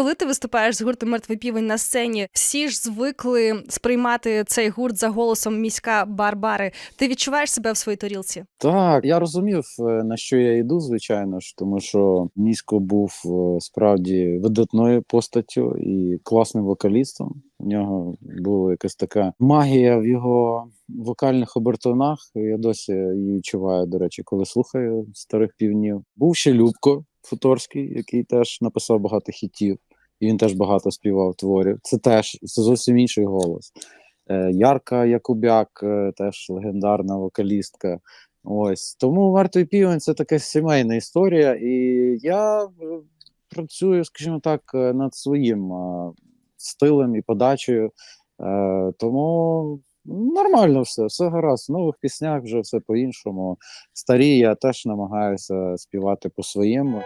Коли ти виступаєш з гуртом Мертвий півень на сцені, всі ж звикли сприймати цей гурт за голосом міська Барбари. Ти відчуваєш себе в своїй тарілці? Так, я розумів, е, на що я йду, звичайно ж, тому що Нісько був е, справді видатною постаттю і класним вокалістом. У нього була якась така магія в його вокальних обертонах. Я досі її відчуваю, до речі, коли слухаю старих півнів. Був ще Любко Футорський, який теж написав багато хітів, і він теж багато співав творів. Це теж це зовсім інший голос. Е, Ярка Якубяк, е, теж легендарна вокалістка. Ось тому мертвий півень це така сімейна історія, і я е, працюю, скажімо так, е, над своїм е, стилем і подачею. Е, тому нормально все, все гаразд. В нових піснях вже все по-іншому. Старі я теж намагаюся співати по-своєму.